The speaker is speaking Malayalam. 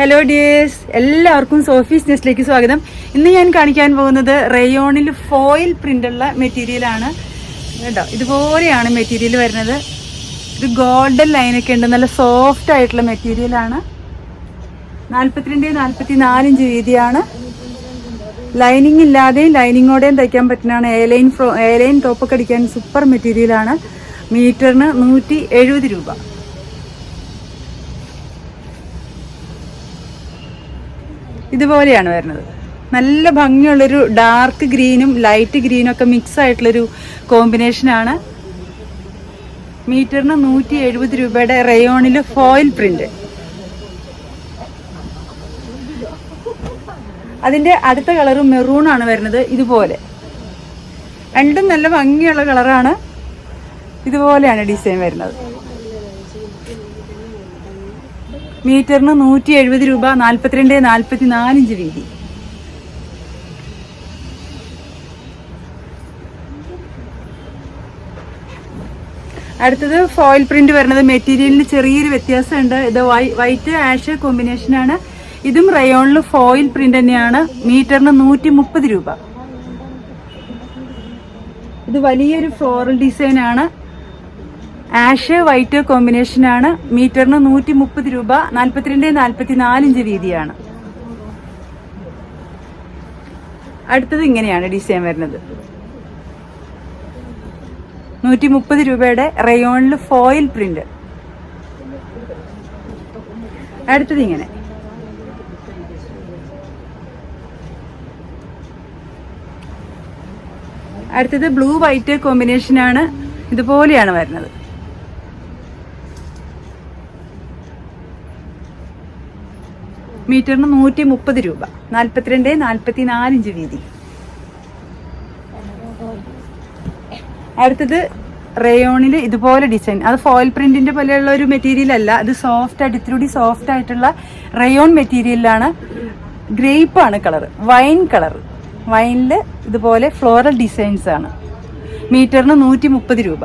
ഹലോ ഡിയേഴ്സ് എല്ലാവർക്കും സോഫീസ് നെസ്റ്റിലേക്ക് സ്വാഗതം. ഇന്ന് ഞാൻ കാണിക്കാൻ പോകുന്നത് റയോണിൽ ഫോയിൽ പ്രിന്റുള്ള മെറ്റീരിയലാണ് കേട്ടോ? ഇതുപോലെയാണ് മെറ്റീരിയൽ വരുന്നത്. ഇത് ഗോൾഡൻ ലൈനൊക്കെ ഉണ്ട്. നല്ല സോഫ്റ്റ് ആയിട്ടുള്ള മെറ്റീരിയലാണ് നാൽപ്പത്തിരണ്ട് നാൽപ്പത്തി നാലിഞ്ച് വീതിയാണ്. ലൈനിങ് ഇല്ലാതെയും ലൈനിങ്ങോടെയും തയ്ക്കാൻ പറ്റുന്നതാണ്. എയർലൈൻ ഫ്രോ എയർലൈൻ ടോപ്പൊക്കെ അടിക്കാൻ സൂപ്പർ മെറ്റീരിയലാണ് മീറ്ററിന് നൂറ്റി രൂപ. ഇതുപോലെയാണ് വരുന്നത്. നല്ല ഭംഗിയുള്ളൊരു ഡാർക്ക് ഗ്രീനും ലൈറ്റ് ഗ്രീനും ഒക്കെ മിക്സ് ആയിട്ടുള്ളൊരു കോമ്പിനേഷനാണ് മീറ്ററിന് നൂറ്റി എഴുപത് രൂപയുടെ റയോണിൽ ഫോയിൽ പ്രിന്റ് അതിന്റെ അടുത്ത കളറ് മെറൂൺ ആണ് വരുന്നത് ഇതുപോലെ. രണ്ടും നല്ല ഭംഗിയുള്ള കളറാണ് ഇതുപോലെയാണ് ഡിസൈൻ വരുന്നത്. മീറ്ററിന് നൂറ്റി എഴുപത് രൂപ നാൽപ്പത്തിരണ്ട് നാൽപ്പത്തി നാലിഞ്ച് വീതി. അടുത്തത് ഫോയിൽ പ്രിന്റ് വരുന്നത് മെറ്റീരിയലിന് ചെറിയൊരു വ്യത്യാസമുണ്ട്. ഇത് വൈറ്റ് ആഷ് കോമ്പിനേഷനാണ് ഇതും റയോണിൽ ഫോയിൽ പ്രിന്റ് തന്നെയാണ്. മീറ്ററിന് നൂറ്റി മുപ്പത് രൂപ. ഇത് വലിയൊരു ഫ്ലോറൽ ഡിസൈനാണ് ആഷ് വൈറ്റ് കോമ്പിനേഷൻ ആണ്. മീറ്ററിന് നൂറ്റി മുപ്പത് രൂപ നാൽപ്പത്തിരണ്ട് നാൽപ്പത്തി ഇഞ്ച് വീതിയാണ്. അടുത്തത് ഇങ്ങനെയാണ് ഡിസൈൻ വരുന്നത്. നൂറ്റി മുപ്പത് രൂപയുടെ റയോണിൽ ഫോയിൽ പ്രിന്റ്. അടുത്തത് ഇങ്ങനെ. അടുത്തത് ബ്ലൂ വൈറ്റ് കോമ്പിനേഷനാണ് ഇതുപോലെയാണ് വരുന്നത്. മീറ്ററിന് നൂറ്റി മുപ്പത് രൂപ. നാൽപ്പത്തിരണ്ട് നാൽപ്പത്തി നാലിഞ്ച് വീതി. അടുത്തത് റയോണിൽ ഇതുപോലെ ഡിസൈൻ. അത് ഫോയിൽ പ്രിന്റിന്റെ പോലെയുള്ള ഒരു മെറ്റീരിയൽ അല്ല. അത് സോഫ്റ്റ് ആയിട്ട് ഇത്തിരി സോഫ്റ്റ് ആയിട്ടുള്ള റയോൺ മെറ്റീരിയലാണ് ഗ്രേപ്പ് ആണ് കളർ വൈൻ കളർ വൈനിൽ ഇതുപോലെ ഫ്ലോറൽ ഡിസൈൻസ് ആണ്. മീറ്ററിന് നൂറ്റി രൂപ.